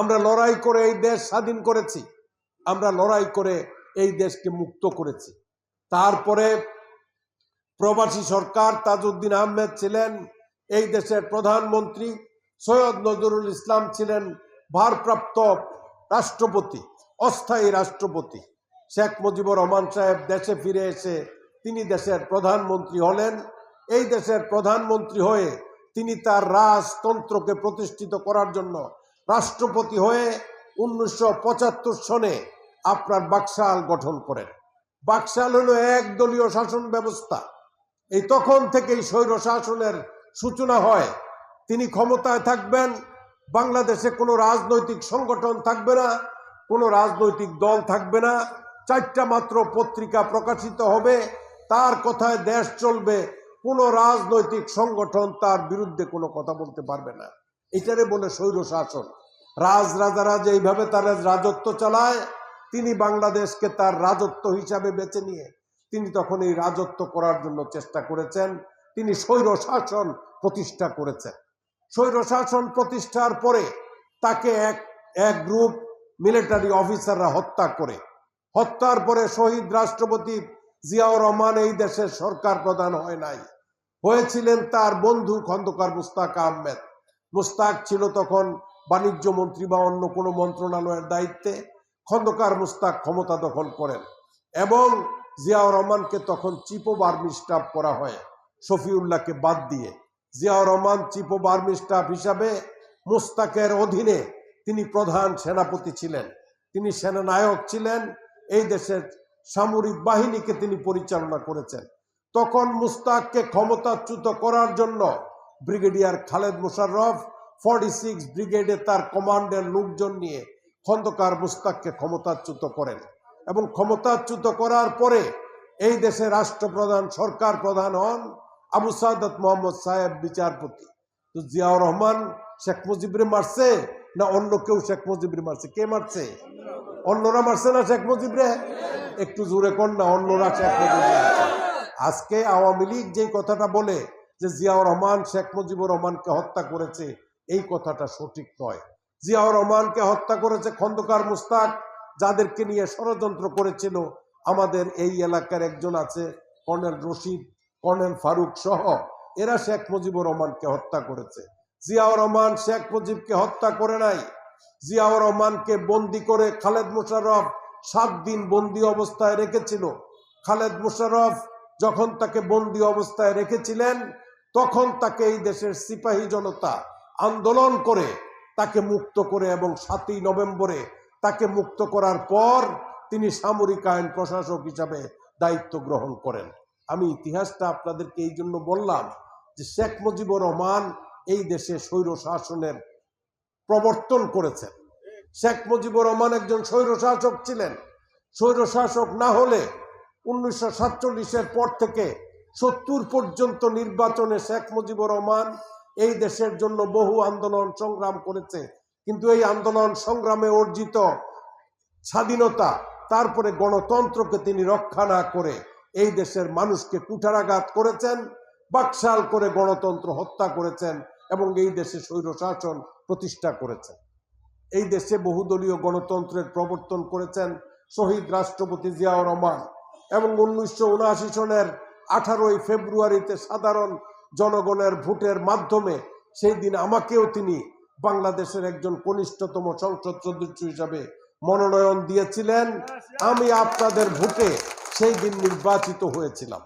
আমরা লড়াই করে এই দেশ স্বাধীন করেছি। আমরা লড়াই করে এই দেশকে মুক্ত করেছি। তারপরে প্রবাসী সরকার তাজউদ্দিন আহমেদ ছিলেন, এই দেশের প্রধানমন্ত্রী সৈয়দ নজরুল ইসলাম ছিলেন ভারপ্রাপ্ত রাষ্ট্রপতি, অস্থায়ী রাষ্ট্রপতি। শেখ মুজিবুর রহমান সাহেব দেশে ফিরে এসে তিনি দেশের প্রধানমন্ত্রী হলেন। এই দেশের প্রধানমন্ত্রী হয়ে তিনি তার রাজতন্ত্রকে প্রতিষ্ঠিত করার জন্য রাষ্ট্রপতি হয়ে উনিশশো পঁচাত্তর সনে আপনার বাকশাল গঠন করেন। বাকশাল হলো একদলীয় শাসন ব্যবস্থা। এই তখন থেকেই স্বৈর শাসনের সূচনা হয়। তিনি ক্ষমতায় থাকবেন, বাংলাদেশে কোনো রাজনৈতিক সংগঠন থাকবে না, কোনো রাজনৈতিক দল থাকবে না, চারটা মাত্র পত্রিকা প্রকাশিত হবে, তার কথায় দেশ চলবে, কোনো রাজনৈতিক সংগঠন তার বিরুদ্ধে কোনো কথা বলতে পারবে না। এটারে বলে স্বৈর শাসন। রাজ রাজারা যেইভাবে তার রাজত্ব চালায়, তিনি বাংলাদেশকে তার রাজত্ব হিসাবে বেছে নিয়ে তিনি তখন এই রাজত্ব করার জন্য চেষ্টা করেছেন। তিনি স্বৈর শাসন প্রতিষ্ঠা করেছেন। স্বৈর শাসন প্রতিষ্ঠার পরে তাকে এক এক গ্রুপ মিলিটারি অফিসাররা হত্যা করে। হত্যার পরে শহীদ রাষ্ট্রপতি জিয়াউর রহমান এই দেশের সরকার প্রধান হয় নাই। হয়েছিলেন তার বন্ধু খন্দকার মুস্তাক আহমেদ। মুস্তাক ছিল তখন বাণিজ্য মন্ত্রী বা অন্য কোনো মন্ত্রণালয়ের দায়িত্বে, খন্দকার মুস্তাক ক্ষমতা দখল করেন এবং জিয়াউর রহমানকে তখন অফ আর্মি স্টাফ করা হয়। শফিউল্লাহকে বাদ দিয়ে Ziaur Rahman of army staff হিসাবে মুস্তাকের অধীনে তিনি প্রধান সেনাপতি ছিলেন। তিনি সেনানায়ক ছিলেন, এই দেশের সামরিক বাহিনীকে তিনি পরিচালনা করেছেন। তখন মুস্তাককে ক্ষমতাচ্যুত করার জন্য brigadier Khaled Musharraf forty six ব্রিগেডে তার কমান্ডের লোকজন নিয়ে খন্দকার মুস্তাককে ক্ষমতাচ্যুত করেন এবং ক্ষমতাচ্যুত করার পরে এই দেশে রাষ্ট্রপ্রধান, সরকার প্রধান হন আবু সাদত মোহাম্মদ সাহেব বিচারপতি। তো জিয়াউর রহমান শেখ মুজিবরে মারছে না অন্য কেউ শেখ মুজিবরে মারছে? কে মারছে? অন্যরা মারছে না শেখ মুজিবরে? একটু জোরে কর না, অন্যরা শেখ মুজিবরে আজকে আওয়ামী লীগ যে কথাটা বলে যে জিয়াউর রহমান, শেখ মুজিবুর রহমানকে হত্যা করেছে, এই কথাটা সঠিক নয়। জিয়াউর রহমানকে হত্যা করেছে খন্দকার মুস্তাক, যাদেরকে নিয়ে ষড়যন্ত্র করেছিল। আমাদের এই এলাকার একজন আছে, কর্নেল রশিদ, কর্নেল ফারুক সহ, এরা শেখ মুজিবুর রহমানকে হত্যা করেছে। জিয়াউর রহমান শেখ মুজিবকে হত্যা করে নাই। জিয়াউর রহমানকে বন্দি করে খালেদ মুশাররফ সাত দিন বন্দি অবস্থায় রেখেছিল। খালেদ মুশাররফ যখন তাকে বন্দি অবস্থায় রেখেছিলেন তখন তাকে এই দেশের সিপাহী জনতা আন্দোলন করে তাকে মুক্ত করে এবং সাতই নভেম্বরে তাকে মুক্ত করার পর তিনি সামরিক আইন প্রশাসক হিসাবে দায়িত্ব গ্রহণ করেন। আমি ইতিহাসটা আপনাদেরকে এই জন্য বললাম যে শেখ মুজিবুর রহমান এই দেশে স্বৈর শাসনের প্রবর্তন করেছেন। শেখ মুজিবুর রহমান একজন স্বৈর শাসক ছিলেন। স্বৈর শাসক না হলে উনিশশো সাতচল্লিশের পর থেকে সত্তর পর্যন্ত নির্বাচনে শেখ মুজিবুর রহমান এই দেশের জন্য বহু আন্দোলন সংগ্রাম করেছে। কিন্তু এই আন্দোলন সংগ্রামে অর্জিত স্বাধীনতা, তারপরে গণতন্ত্রকে তিনি রক্ষা না করে এই দেশের মানুষকে কুঠারাঘাত করেছেন, বাকশাল করে গণতন্ত্র হত্যা করেছেন এবং এই দেশে স্বৈর শাসন প্রতিষ্ঠা করেছেন। এই দেশে বহুদলীয় গণতন্ত্রের প্রবর্তন করেছেন শহীদ রাষ্ট্রপতি জিয়াউর রহমান এবং উনিশশো উনআশি সনের আঠারোই ফেব্রুয়ারিতে সাধারণ জনগণের ভোটের মাধ্যমে সেই দিন আমাকেও তিনি বাংলাদেশের একজন কনিষ্ঠতম সংসদ সদস্য হিসাবে মনোনয়ন দিয়েছিলেন। আমি আপনাদের ভোটে সেই দিন নির্বাচিত হয়েছিলাম।